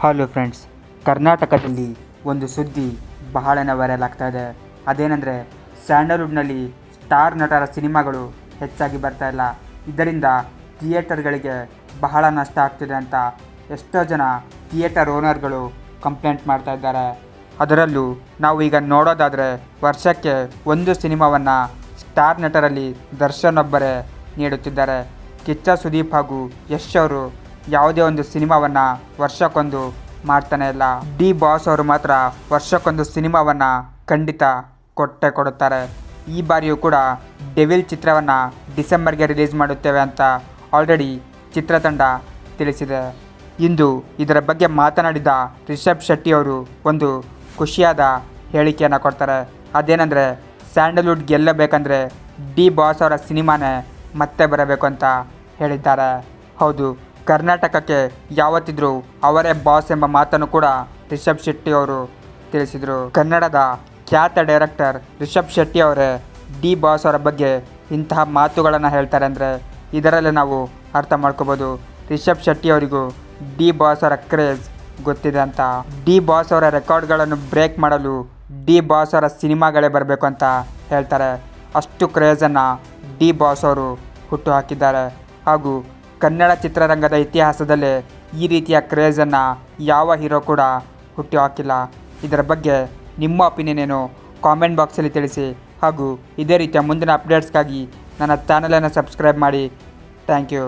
Hello friends, ಕರ್ನಾಟಕದಲ್ಲಿ ಒಂದು ಸುದ್ದಿ ಬಹಳನೇ ವೈರಲ್ ಆಗ್ತಾ ಇದೆ. ಅದೇನೆಂದರೆ, ಸ್ಯಾಂಡಲ್ವುಡ್ನಲ್ಲಿ ಸ್ಟಾರ್ ನಟರ ಸಿನಿಮಾಗಳು ಹೆಚ್ಚಾಗಿ ಬರ್ತಾ ಇಲ್ಲ. ಇದರಿಂದ ಥಿಯೇಟರ್ಗಳಿಗೆ ಬಹಳ ನಷ್ಟ ಆಗ್ತಿದೆ ಅಂತ ಎಷ್ಟೋ ಜನ ಥಿಯೇಟರ್ ಓನರ್ಗಳು ಕಂಪ್ಲೇಂಟ್ ಮಾಡ್ತಾ ಇದ್ದಾರೆ. ಅದರಲ್ಲೂ ನಾವು ಈಗ ನೋಡೋದಾದರೆ, ವರ್ಷಕ್ಕೆ ಒಂದು ಸಿನಿಮಾವನ್ನು ಸ್ಟಾರ್ ನಟರಲ್ಲಿ ದರ್ಶನ್ ಒಬ್ಬರೇ ನೀಡುತ್ತಿದ್ದಾರೆ. ಕಿಚ್ಚ ಸುದೀಪ್ ಹಾಗೂ ಯಶ್ ಅವರು ಯಾವುದೇ ಒಂದು ಸಿನಿಮಾವನ್ನು ವರ್ಷಕ್ಕೊಂದು ಮಾಡ್ತಾನೆ ಇಲ್ಲ. ಡಿ ಬಾಸ್ ಅವರು ಮಾತ್ರ ವರ್ಷಕ್ಕೊಂದು ಸಿನಿಮಾವನ್ನು ಖಂಡಿತ ಕೊಟ್ಟೆ ಕೊಡುತ್ತಾರೆ. ಈ ಬಾರಿಯೂ ಕೂಡ ಡೆವಿಲ್ ಚಿತ್ರವನ್ನು ಡಿಸೆಂಬರ್ಗೆ ರಿಲೀಸ್ ಮಾಡುತ್ತೇವೆ ಅಂತ ಆಲ್ರೆಡಿ ಚಿತ್ರತಂಡ ತಿಳಿಸಿದೆ. ಇಂದು ಇದರ ಬಗ್ಗೆ ಮಾತನಾಡಿದ ರಿಷಬ್ ಶೆಟ್ಟಿ ಅವರು ಒಂದು ಖುಷಿಯಾದ ಹೇಳಿಕೆಯನ್ನು ಕೊಡ್ತಾರೆ. ಅದೇನೆಂದರೆ, ಸ್ಯಾಂಡಲ್ವುಡ್ ಗೆಲ್ಲಬೇಕಂದ್ರೆ ಡಿ ಬಾಸ್ ಅವರ ಸಿನಿಮಾನೇ ಮತ್ತೆ ಬರಬೇಕು ಅಂತ ಹೇಳಿದ್ದಾರೆ. ಹೌದು ಕರ್ನಾಟಕಕ್ಕೆ ಯಾವತ್ತಿದ್ರು ಅವರೇ ಬಾಸ್ ಎಂಬ ಮಾತನ್ನು ಕೂಡ ರಿಷಬ್ ಶೆಟ್ಟಿ ಅವರು ತಿಳಿಸಿದರು. ಕನ್ನಡದ ಖ್ಯಾತ ಡೈರೆಕ್ಟರ್ ರಿಷಬ್ ಶೆಟ್ಟಿ ಅವರೇ ಡಿ ಬಾಸ್ ಅವರ ಬಗ್ಗೆ ಇಂತಹ ಮಾತುಗಳನ್ನು ಹೇಳ್ತಾರೆ ಅಂದರೆ ಇದರಲ್ಲೇ ನಾವು ಅರ್ಥ ಮಾಡ್ಕೋಬೋದು. ರಿಷಬ್ ಶೆಟ್ಟಿ ಅವರಿಗೂ ಡಿ ಬಾಸ್ ಅವರ ಕ್ರೇಜ್ ಗೊತ್ತಿದೆ ಅಂತ. ಡಿ ಬಾಸ್ ಅವರ ರೆಕಾರ್ಡ್ಗಳನ್ನು ಬ್ರೇಕ್ ಮಾಡಲು ಡಿ ಬಾಸ್ ಅವರ ಸಿನಿಮಾಗಳೇ ಬರಬೇಕು ಅಂತ ಹೇಳ್ತಾರೆ. ಅಷ್ಟು ಕ್ರೇಜನ್ನು ಡಿ ಬಾಸ್ ಅವರು ಹುಟ್ಟು ಹಾಕಿದ್ದಾರೆ. ಹಾಗೂ ಕನ್ನಡ ಚಿತ್ರರಂಗದ ಇತಿಹಾಸದಲ್ಲೇ ಈ ರೀತಿಯ ಕ್ರೇಜನ್ನು ಯಾವ ಹೀರೋ ಕೂಡ ಹುಟ್ಟು ಹಾಕಿಲ್ಲ. ಇದರ ಬಗ್ಗೆ ನಿಮ್ಮ ಒಪಿನಿಯನ್ ಏನು? ಕಾಮೆಂಟ್ ಬಾಕ್ಸಲ್ಲಿ ತಿಳಿಸಿ. ಹಾಗೂ ಇದೇ ರೀತಿಯ ಮುಂದಿನ ಅಪ್ಡೇಟ್ಸ್ಗಾಗಿ ನನ್ನ ಚಾನಲನ್ನು ಸಬ್ಸ್ಕ್ರೈಬ್ ಮಾಡಿ. Thank you